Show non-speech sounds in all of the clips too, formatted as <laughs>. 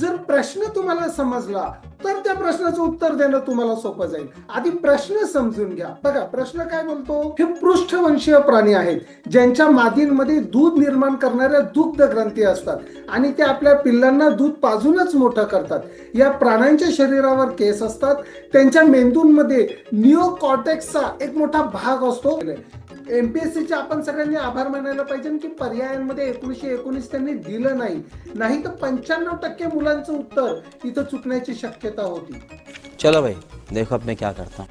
जर प्रश्न तुम्हाला समजला तर त्या प्रश्नाचं उत्तर देणं तुम्हाला सोपं जाईल. आधी प्रश्न समजून घ्या. बघा प्रश्न काय बोलतो? हे पृष्ठवंशीय प्राणी आहेत ज्यांच्या मादींमध्ये दूध निर्माण करणाऱ्या दुग्ध ग्रंथी असतात आणि ते आपल्या पिल्लांना दूध पाजूनच मोठं करतात. या प्राण्यांच्या शरीरावर केस असतात त्यांच्या मेंदूंमध्ये निओकॉटेक्सचा एक मोठा भाग असतो. एमपीएससीचे आपण सगळ्यांनी आभार मानायला पाहिजे की पर्यायांमध्ये एकोणीसशे एकोणीस त्यांनी दिलं नाही. नाही तर पंच्याण्णव टक्के मुलांचं उत्तर इथं चुकण्याची शक्यता होती. चलो भाई देखो अब मैं क्या करता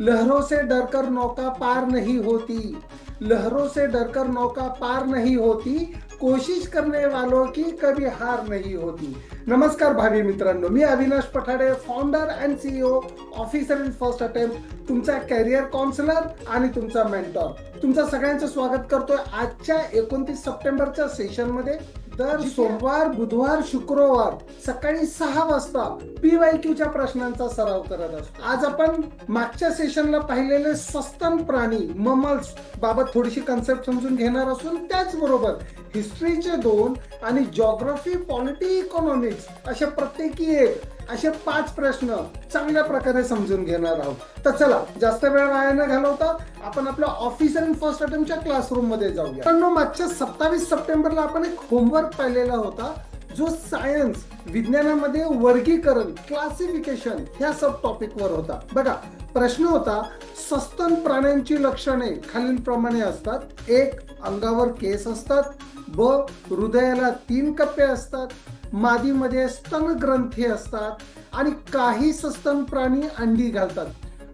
लहरों से डरकर नौका पार नहीं होती. लहरों से डरकर नौका पार नहीं होती. कोशिश करने वालों की कभी हार नहीं होती. नमस्कार भावी मित्रांनो मी Avinash Pathade founder and CEO officer in first attempt तुमचा कॅरियर काउन्सिलर आणि तुमचा मेंटॉर तुमचं सगळ्यांचं स्वागत करतोय आजच्या एकोणतीस सप्टेंबरच्या सेशनमध्ये. दर सोमवार बुधवार शुक्रवार सकाळी सहा वाजता पीवाय क्यूच्या प्रश्नांचा सराव करत असतो. आज आपण मागच्या सेशनला पाहिलेले सस्तन प्राणी ममल्स बाबत थोडीशी कन्सेप्ट समजून घेणार असून त्याचबरोबर हिस्ट्रीचे दोन आणि जॉग्रफी पॉलिटी इकॉनॉमिक्स अशा प्रत्येकी एक असे पाच प्रश्न चांगल्या प्रकारे समजून घेणार आहोत. तर चला जास्त वेळ वाया न घालवता आपण आपल्या ऑफिसर अँड फर्स्ट अटेम्प्टच्या क्लासरूममध्ये जाऊया. पण मागच्या सत्तावीस सप्टेंबरला आपण एक होमवर्क पाहिलेला होता जो सायन्स विज्ञानामध्ये वर्गीकरण क्लासिफिकेशन ह्या सब टॉपिक वर होता. बघा प्रश्न होता सस्तन प्राण्यांची लक्षणे खालीलप्रमाणे असतात. एक अंगावर केस असतात. ब हृदयाला तीन कप्पे असतात. मादीमध्ये स्तन ग्रंथी असतात आणि काही सस्तन प्राणी अंडी घालतात.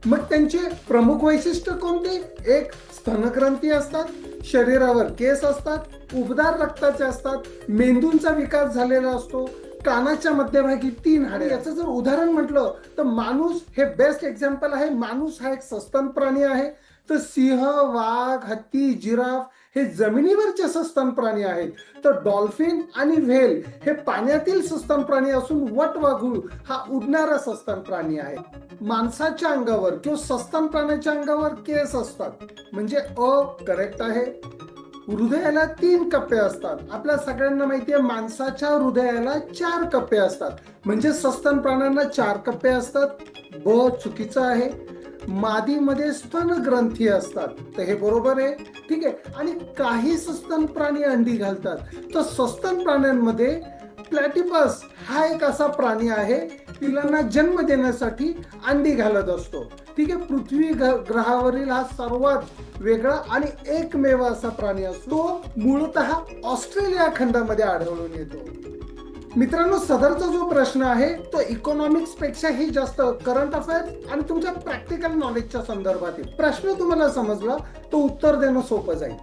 मग त्यांचे प्रमुख वैशिष्ट्य कोणते? एक स्तनग्रंथी असतात शरीरावर केस असतात उबदार रक्ताचे असतात मेंदूंचा विकास झालेला असतो कानाच्या मध्यभागी तीन हाडे. याचं जर उदाहरण म्हटलं तर माणूस हे बेस्ट एक्झाम्पल आहे. माणूस हा एक सस्तन प्राणी आहे. तर सिंह वाघ हत्ती जिराफ हे जमिनीवरचे सस्तन प्राणी आहेत. तर डॉल्फिन आणि व्हेल हे पाण्यातील सस्तन प्राणी असून वटवाघूळ हा उडणारा सस्तन प्राणी आहे. माणसाच्या अंगावर किंवा सस्तन प्राण्याच्या अंगावर केस असतात. म्हणजे अ करेक्ट आहे. हृदयाला तीन कप्पे असतात. आपल्या सगळ्यांना माहिती आहे माणसाच्या हृदयाला चार कप्पे असतात. म्हणजे सस्तन प्राण्यांना चार कप्पे असतात. ब चुकीचं आहे. मादीमध्ये स्तन ग्रंथी असतात. तर हे बरोबर आहे. ठीक आहे. आणि काही सस्तन प्राणी अंडी घालतात. तर सस्तन प्राण्यांमध्ये प्लॅटिपस हा एक असा प्राणी आहे पिलांना जन्म देण्यासाठी अंडी घालत असतो. ठीक आहे. पृथ्वी ग्रहावरील हा सर्वात वेगळा आणि एकमेव असा प्राणी असतो. मूळत मूळतः ऑस्ट्रेलिया खंडामध्ये आढळून येतो. मित्रांनो सदरचा जो प्रश्न आहे तो इकॉनॉमिक्स पेक्षाही जास्त करंट अफेअर्स आणि तुमच्या प्रॅक्टिकल नॉलेजच्या संदर्भात प्रश्न तुम्हाला समजला तो उत्तर देणं सोपं जाईल.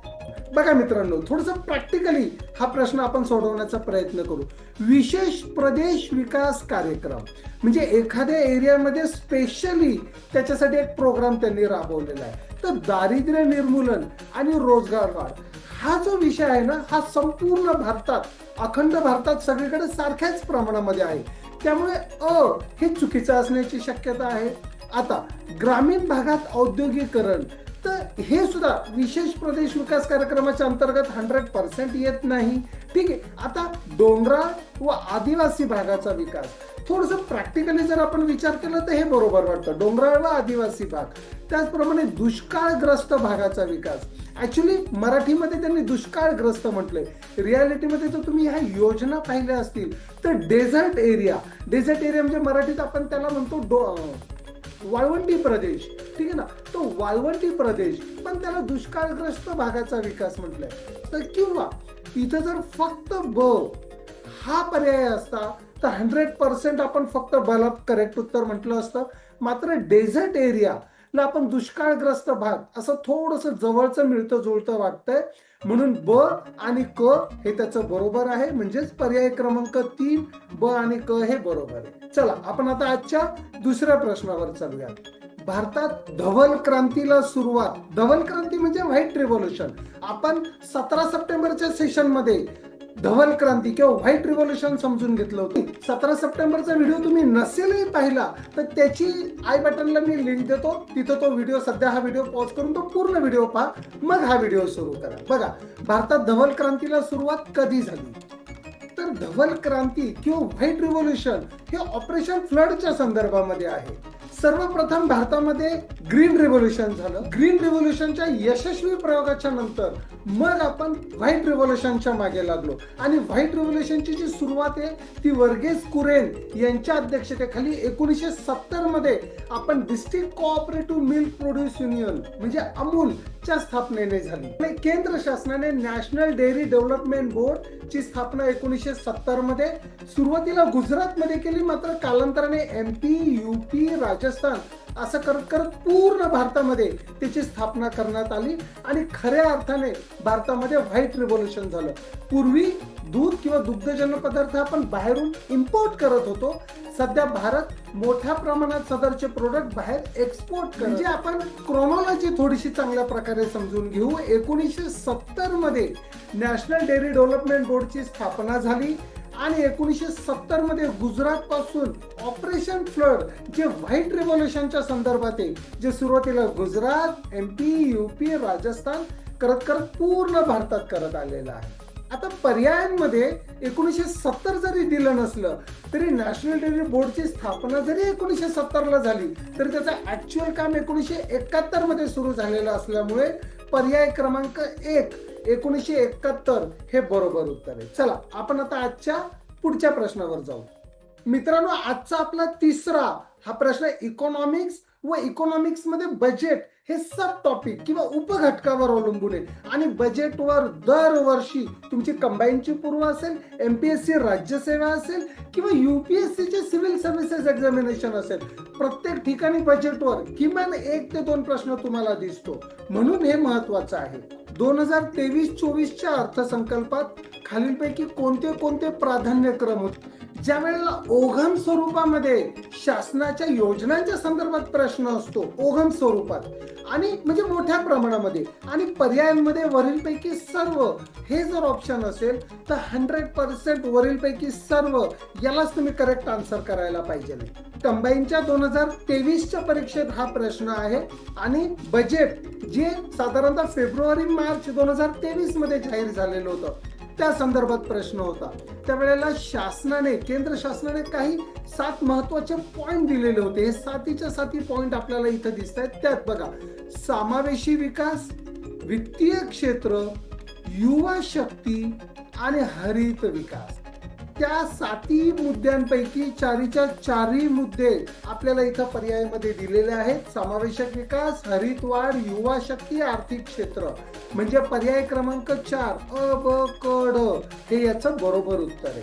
बघा मित्रांनो थोडस प्रॅक्टिकली हा प्रश्न आपण सोडवण्याचा प्रयत्न करू. विशेष प्रदेश विकास कार्यक्रम म्हणजे एखाद्या एरियामध्ये स्पेशली त्याच्यासाठी एक प्रोग्राम त्यांनी राबवलेला आहे. तर दारिद्र्य निर्मूलन आणि रोजगार वाढ. हा जो विषय आहे ना हा संपूर्ण भारतात अखंड भारतात सगळीकडे सारख्याच प्रमाणामध्ये आहे. त्यामुळे अ हे चुकीचं असण्याची शक्यता आहे. आता ग्रामीण भागात औद्योगिकरण तर हे सुद्धा विशेष प्रदेश विकास कार्यक्रमाच्या अंतर्गत हंड्रेड पर्सेंट येत नाही. ठीक आहे आता डोंगराळ व आदिवासी भागाचा विकास थोडस प्रॅक्टिकली जर आपण विचार केला तर हे बरोबर वाटतं. डोंगराळ आदिवासी भाग. त्याचप्रमाणे दुष्काळग्रस्त भागाचा विकास. ऍक्च्युली मराठीमध्ये त्यांनी दुष्काळग्रस्त म्हटले. रियालिटीमध्ये जर तुम्ही ह्या योजना पाहिल्या असतील तर डेझर्ट एरिया डेझर्ट एरिया म्हणजे मराठीत आपण त्याला म्हणतो डो वाळवंटी प्रदेश. ठीक आहे ना? तो वाळवंटी प्रदेश. पण त्याला दुष्काळग्रस्त भागाचा विकास म्हटलाय. तर किंवा इथं जर फक्त ब हा पर्याय असता तर हंड्रेड पर्सेंट आपण फक्त बलब करेक्ट उत्तर म्हटलं असतं. मात्र डेझर्ट एरिया ला आपण दुष्काळग्रस्त भाग असं थोडस जवळचं मिळतं जुळतं वाटतंय. म्हणून ब आणि क हे त्याचं बरोबर आहे. म्हणजेच पर्याय क्रमांक तीन ब आणि क हे बरोबर आहे. चला आपण आता आजच्या दुसऱ्या प्रश्नावर चालूया भारतात धवल क्रांतीला सुरुवात. धवल क्रांती म्हणजे व्हाईट रिव्होल्युशन. आपण सतरा सप्टेंबरच्या सेशनमध्ये धवल क्रांती किंवा व्हाईट रिव्होल्युशन समजून घेतलं होतं. सतरा सप्टेंबरचा व्हिडिओ तुम्ही नसेलही पाहिला तर त्याची आय बटनला मी लिंक देतो. तिथं तो व्हिडिओ सध्या हा व्हिडिओ पॉज करून तो पूर्ण व्हिडिओ पहा. मग हा व्हिडिओ सुरू करा. बघा भारतात धवल क्रांतीला सुरुवात कधी झाली? तर धवल क्रांती किंवा व्हाईट रिव्होल्युशन हे ऑपरेशन फ्लडच्या संदर्भामध्ये आहे. सर्वप्रथम भारतामध्ये ग्रीन रिव्होल्युशन झालं. ग्रीन रेव्होल्युशनच्या यशस्वी प्रयोगाच्या नंतर मग आपण व्हाईट रेव्होल्युशनच्या मागे लागलो. आणि व्हाईट रेव्होल्युशनची जी सुरुवात आहे ती वर्गेस कुरेन यांच्या अध्यक्षतेखाली एकोणीसशे सत्तरमध्ये आपण district cooperative milk produce union म्हणजे अमूलच्या स्थापनेने झाली. आणि केंद्र शासनाने नॅशनल डेअरी डेव्हलपमेंट बोर्ड ची स्थापना एकोणीसशे सत्तरमध्ये सुरुवातीला गुजरात मध्ये केली मात्र कालांतराने एमपी युपी राज राजस्थान असं करत करत पूर्ण भारतामध्ये त्याची स्थापना करण्यात आली आणि खऱ्या अर्थाने भारतामध्ये व्हाईट रिव्होल्युशन झालं. पूर्वी दूध किंवा दुग्धजन्य पदार्थ आपण बाहेरून इम्पोर्ट करत होतो. सध्या भारत मोठ्या प्रमाणात सदरचे प्रोडक्ट बाहेर एक्सपोर्ट म्हणजे आपण क्रोनॉलॉजी थोडीशी चांगल्या प्रकारे समजून घेऊ. एकोणीसशे सत्तरमध्ये नॅशनल डेअरी डेव्हलपमेंट बोर्डची स्थापना झाली. आणि एकोणीसशे सत्तरमध्ये गुजरात पासून ऑपरेशन फ्लड जे व्हाईट रेव्होल्युशनच्या संदर्भात आहे जे सुरुवातीला Gujarat M P UP Rajasthan करत करत पूर्ण भारतात करत आलेलं आहे. आता पर्यायांमध्ये एकोणीसशे सत्तर जरी दिलं नसलं तरी नॅशनल डेअरी बोर्डची स्थापना जरी एकोणीसशे सत्तरला झाली तरी त्याचं ऍक्च्युअल काम एकोणीसशे एकाहत्तरमध्ये सुरू झालेलं असल्यामुळे पर्याय क्रमांक एक एकोणीसशे एकाहत्तर हे बरोबर उत्तर आहे. चला आपण आता आजच्या पुढच्या प्रश्नावर जाऊ. मित्रांनो आजचा आपला तिसरा हा प्रश्न इकॉनॉमिक्स व इकॉनॉमिक्समध्ये बजेट हे सब टॉपिक किंवा उपघटकावर अवलंबून आहे. आणि बजेटवर दरवर्षी तुमची कंबाईनची पूर्व असेल एमपीएससी राज्यसेवा असेल किंवा युपीएससी चे सिव्हिल सर्व्हिसेस एक्झामिनेशन असेल प्रत्येक ठिकाणी बजेटवर किमान एक ते दोन प्रश्न तुम्हाला दिसतो. म्हणून हे महत्वाचं आहे. दोन हजार तेवीस चोवीसच्या अर्थसंकल्पात खालीलपैकी कोणते कोणते प्राधान्यक्रम होते? ज्या वेळेला ओघम स्वरूपामध्ये शासनाच्या योजनांच्या संदर्भात प्रश्न असतो ओघम स्वरूपात आणि म्हणजे मोठ्या प्रमाणामध्ये आणि पर्यायांमध्ये वरीलपैकी सर्व हे जर ऑप्शन असेल तर हंड्रेड पर्सेंट वरीलपैकी सर्व यालाच तुम्ही करेक्ट आन्सर करायला पाहिजे. कंबाईनच्या दोन हजार तेवीसच्या परीक्षेत हा प्रश्न आहे आणि बजेट जे साधारणतः फेब्रुवारी मार्च दोन हजार तेवीसमध्ये जाहीर झालेलं होतं त्या संदर्भात प्रश्न होता. त्यावेळेला शासनाने केंद्र शासनाने काही सात महत्त्वाचे पॉईंट दिलेले होते. हे सातीच्या साती पॉईंट आपल्याला इथं दिसत आहेत त्यात बघा समावेशी विकास वित्तीय क्षेत्र युवा शक्ती आणि हरित विकास. त्या साती मुद्द्यांपैकी चारीच्या चारही मुद्दे आपल्याला इथं पर्यायामध्ये दिलेले आहेत. समावेशक विकास हरित वाढ युवा शक्ती आर्थिक क्षेत्र. म्हणजे पर्याय क्रमांक चार अ ब क ड हे याचं बरोबर उत्तर आहे.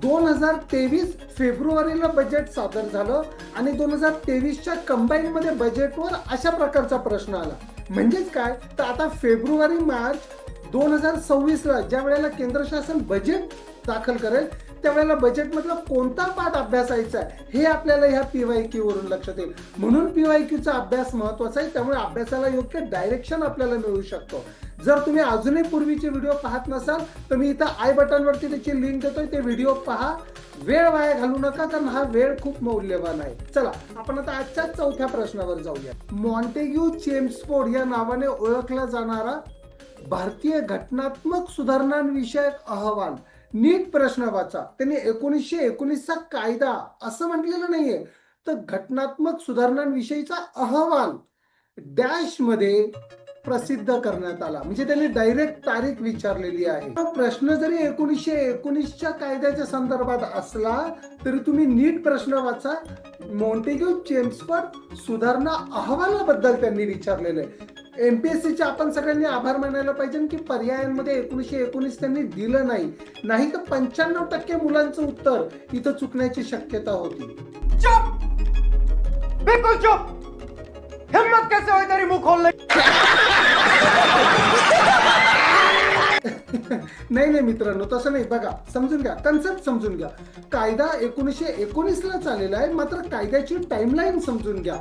दोन हजार तेवीस फेब्रुवारीला बजेट सादर झालं आणि दोन हजार तेवीसच्या कंबाईनमध्ये बजेटवर अशा प्रकारचा प्रश्न आला. म्हणजेच काय? तर आता फेब्रुवारी मार्च दोन हजार सव्वीसला ज्या वेळेला केंद्र शासन बजेट दाखल करेल त्यावेळेला बजेटमधला कोणता पाठ अभ्यासायचा आहे हे आपल्याला ह्या पी वाय क्यूवरून लक्षात येईल. म्हणून पीवाय क्यूचा अभ्यास महत्त्वाचा आहे त्यामुळे अभ्यासाला योग्य डायरेक्शन आपल्याला मिळू शकतो. जर तुम्ही अजूनही पूर्वीचे व्हिडिओ पाहत नसाल तर मी इथं आय बटनवरती त्याची लिंक देतोय ते व्हिडिओ पहा. वेळ वाया घालू नका कारण हा वेळ खूप मौल्यवान आहे. चला आपण आता आजच्या चौथ्या प्रश्नावर जाऊया. मॉन्टेग्यू चेम्सफोर्ड या नावाने ओळखला जाणारा भारतीय घटनात्मक सुधारणांविषयक अहवाल. नीट प्रश्न वाचा. त्यांनी एकोणीसशे एकोणीसचा कायदा असं म्हटलेलं नाहीये. तर घटनात्मक सुधारणांविषयीचा अहवाल डॅशमध्ये प्रसिद्ध करण्यात आला. म्हणजे त्यांनी डायरेक्ट तारीख विचारलेली आहे. प्रश्न जरी एकोणीसशे एकोणीसच्या कायद्याच्या संदर्भात असला तरी तुम्ही नीट प्रश्न वाचा. मॉन्टेग्यू चेम्सफर्ड सुधारणा अहवालाबद्दल त्यांनी विचारलेलं आहे. एमपीएससीचे आपण सगळ्यांनी आभार मानायला पाहिजे की पर्यायांमध्ये एकोणीसशे एकोणीस त्यांनी दिलं नाही. नाही तर पंच्याण्णव टक्के मुलांचं उत्तर इथं चुकण्याची शक्यता होती. चुप! बिल्कुल चुप! हिम्मत कैसे हुई तेरी मुंह खोलने? <laughs> <laughs> नाही नाही मित्रांनो तसं नाही. बघा समजून घ्या. कन्सेप्ट समजून घ्या. कायदा एकोणीसशे एकोणीस ला चाललेला आहे. मात्र कायद्याची टाइमलाईन समजून घ्या.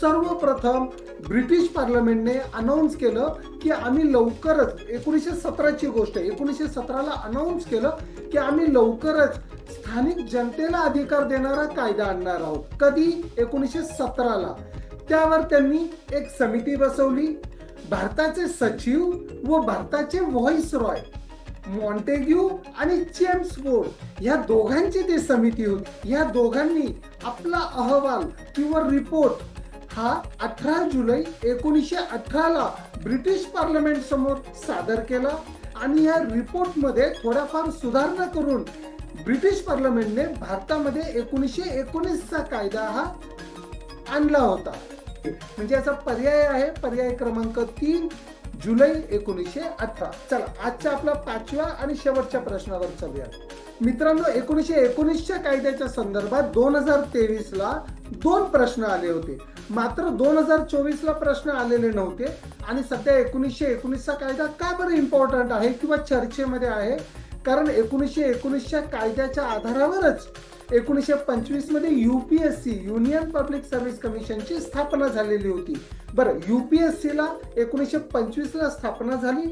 सर्वप्रथम ब्रिटिश पार्लमेंटने अनाऊन्स केलं की आम्ही लवकरच एकोणीसशे सतराची गोष्ट आहे. एकोणीसशे सतराला अनाऊन्स केलं की आम्ही लवकरच स्थानिक जनतेला अधिकार देणारा कायदा आणणार आहोत. कधी? एकोणीसशे सतराला. त्यावर त्यांनी एक समिती बसवली. भारताचे सचिव व भारताचे व्हॉइस रॉय. मॉन्टेग्यू आणि चेम्स बोर्ड या दोघांची ती समिती होती. या दोघांनी आपला अहवाल किंवा रिपोर्ट हा अठरा जुलै एकोणीसशे अठराला ब्रिटिश पार्लमेंट समोर सादर केला आणि या रिपोर्टमध्ये थोड्याफार सुधारणा करून ब्रिटिश पार्लमेंटने भारतामध्ये एकोणीसशे एकोणीसचा कायदा हा आणला होता. म्हणजे याचा पर्याय आहे पर्याय क्रमांक तीन जुलै एकोणीसशे अठरा. चला आजच्या आपला पाचव्या आणि शेवटच्या प्रश्नावर चालूया. मित्रांनो एकोणीसशे एकोणीसच्या कायद्याच्या संदर्भात दोन हजार तेवीस ला दोन प्रश्न आले होते. मात्र दोन हजार चोवीस ला प्रश्न आलेले नव्हते. आणि सध्या एकोणीसशे एकोणीसचा कायदा का बरं इम्पॉर्टंट आहे किंवा चर्चेमध्ये आहे? कारण एकोणीसशे एकोणीसच्या कायद्याच्या आधारावरच एकोणीसशे पंचवीसमध्ये युपीएससी युनियन पब्लिक सर्व्हिस कमिशनची स्थापना झालेली होती. बरं युपीएससी ला एकोणीसशे पंचवीस ला स्थापना झाली.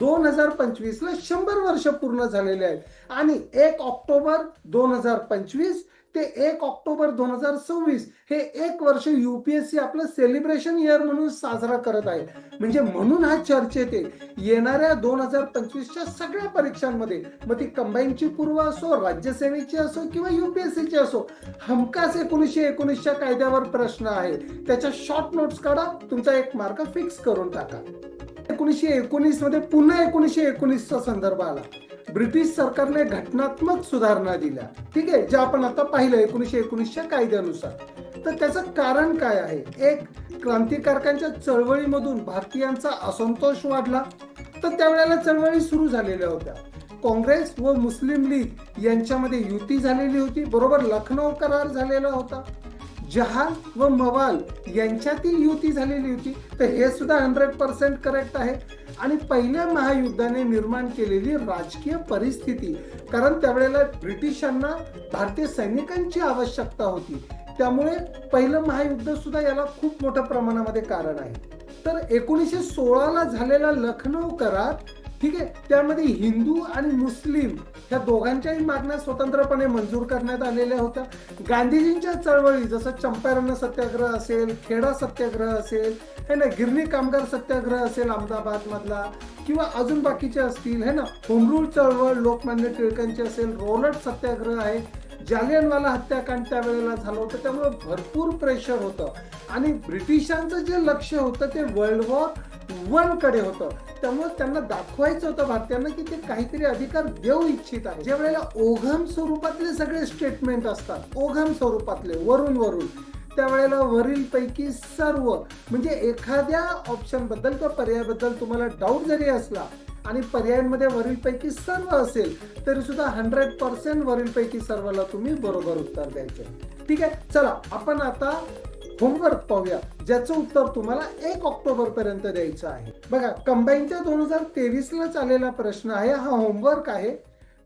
दोन हजार पंचवीस ला शंभर वर्ष पूर्ण झालेले आहेत. आणि एक ऑक्टोबर दोन हजार पंचवीस ते एक ऑक्टोबर दोन हजार सव्वीस हे एक वर्ष युपीएससी आपलं सेलिब्रेशन इयर म्हणून साजरा करत आहे म्हणजे म्हणून हा चर्चेत आहे येणाऱ्या दोन हजार पंचवीसच्या सगळ्या परीक्षांमध्ये मग ती कंबाईनची पूर्व असो राज्यसेवेची असो किंवा युपीएससीची असो हमखास एकोणीसशे एकोणीसच्या कायद्यावर प्रश्न आहे त्याच्या शॉर्ट नोट्स काढा तुमचा एक मार्क फिक्स करून टाका. एकोणीसशे एकोणीसमध्ये पुन्हा एकोणीसशे एकोणीसचा संदर्भ आला. ब्रिटिश सरकारने घटनात्मक सुधारणा दिल्या. ठीक आहे जे आपण आता पाहिलं एकोणीसशे एकोणीसच्या कायद्यानुसार. तर त्याचं कारण काय आहे? एक क्रांतिकारकांच्या चळवळीमधून भारतीयांचा असंतोष वाढला. तर त्यावेळेला चळवळी सुरू झालेल्या होत्या. काँग्रेस व मुस्लिम लीग यांच्यामध्ये युती झालेली होती. बरोबर लखनौ करार झालेला होता. जहाल व मवाल यांच्यातील युती झालेली होती तर हे सुद्धा हंड्रेड पर्सेंट करेक्ट आहे. आणि पहिल्या महायुद्धाने निर्माण केलेली राजकीय परिस्थिती कारण त्यावेळेला ब्रिटिशांना भारतीय सैनिकांची आवश्यकता होती. त्यामुळे पहिलं महायुद्ध सुद्धा याला खूप मोठ्या प्रमाणामध्ये कारण आहे. तर एकोणीसशे सोळाला झालेला लखनौ करार ठीक आहे? त्यामध्ये हिंदू आणि मुस्लिम ह्या दोघांच्याही मागण्या स्वतंत्रपणे मंजूर करण्यात आलेल्या होत्या. गांधीजींच्या चळवळी जसं चंपारण सत्याग्रह असेल खेडा सत्याग्रह असेल है ना गिरणी कामगार सत्याग्रह असेल अहमदाबादमधला किंवा अजून बाकीचे असतील है ना होमरूल चळवळ लोकमान्य टिळकांची असेल रोलट सत्याग्रह आहे जालियनवाला हत्याकांड त्यावेळेला झालं होतं त्यामुळे भरपूर प्रेशर होतं. आणि ब्रिटिशांचं जे लक्ष होतं ते वर्ल्ड वॉर वनकडे होतं. त्यामुळे त्यांना दाखवायचं होतं भारतीयांना की ते काहीतरी अधिकार देऊ इच्छित आहे ज्या वेळेला ओघम स्वरूपातले सगळे स्टेटमेंट असतात ओघम स्वरूपातले वरून वरून त्यावेळेला वरील पैकी सर्व म्हणजे एखाद्या ऑप्शनबद्दल किंवा पर्यायाबद्दल तुम्हाला डाऊट जरी असला आणि पर्यायांमध्ये वरीलपैकी सर्व असेल तरी सुद्धा हंड्रेड पर्सेंट वरीलपैकी सर्वाला तुम्ही बरोबर उत्तर द्यायचे. ठीक आहे? चला आपण आता होमवर्क पाहूया ज्याचं उत्तर तुम्हाला एक ऑक्टोबर पर्यंत द्यायचं आहे. बघा कंबाईनच्या दोन हजार तेवीस लाच आलेला प्रश्न आहे हा होमवर्क आहे.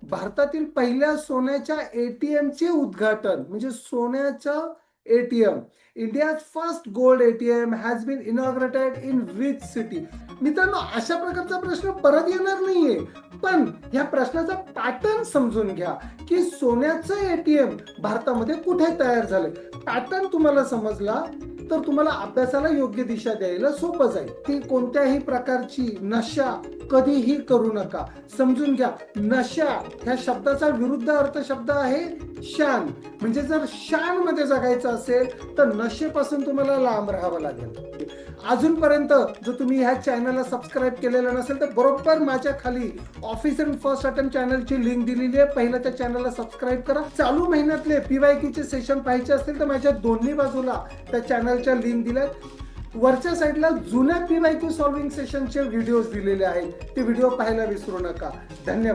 भारतातील पहिल्या सोन्याच्या एटीएम चे उद्घाटन म्हणजे सोन्याचं ATM India's first gold ATM has been inaugurated in which city मित्रांनो अशा प्रकारचा प्रश्न परत येणार नाहीये. पण ह्या प्रश्नाचा पॅटर्न समजून घ्या की सोन्याचं एटीएम भारतामध्ये कुठे तयार झालंय? पॅटर्न तुम्हाला समजला? तर तुम्हाला अभ्यासाला योग्य दिशा द्यायला सोपं जाईल. ती कोणत्याही प्रकारची नशा कधीही करू नका. समजून घ्या नशा ह्या शब्दाचा विरुद्ध अर्थ शब्द आहे शान. म्हणजे जर शानमध्ये जगायचं असेल तर नशेपासून तुम्हाला लांब राहावं लागेल. अजूनपर्यंत जर तुम्ही ह्या चॅनलला सबस्क्राईब केलेलं नसेल तर बरोबर माझ्या खाली ऑफिस अँड फर्स्ट अटेम्प्ट चॅनलची लिंक दिलेली आहे. पहिल्या त्या चॅनलला सबस्क्राईब करा. चालू महिन्यातले पीवायकीचे सेशन पाहायचे असतील तर माझ्या दोन्ही बाजूला त्या चॅनलच्या लिंक दिल्या वरच्या साईडला जुन्या पीवायक्यू सॉल्विंग सेशनचे व्हिडिओज दिलेले आहेत. ते व्हिडिओ पाहायला विसरू नका. धन्यवाद.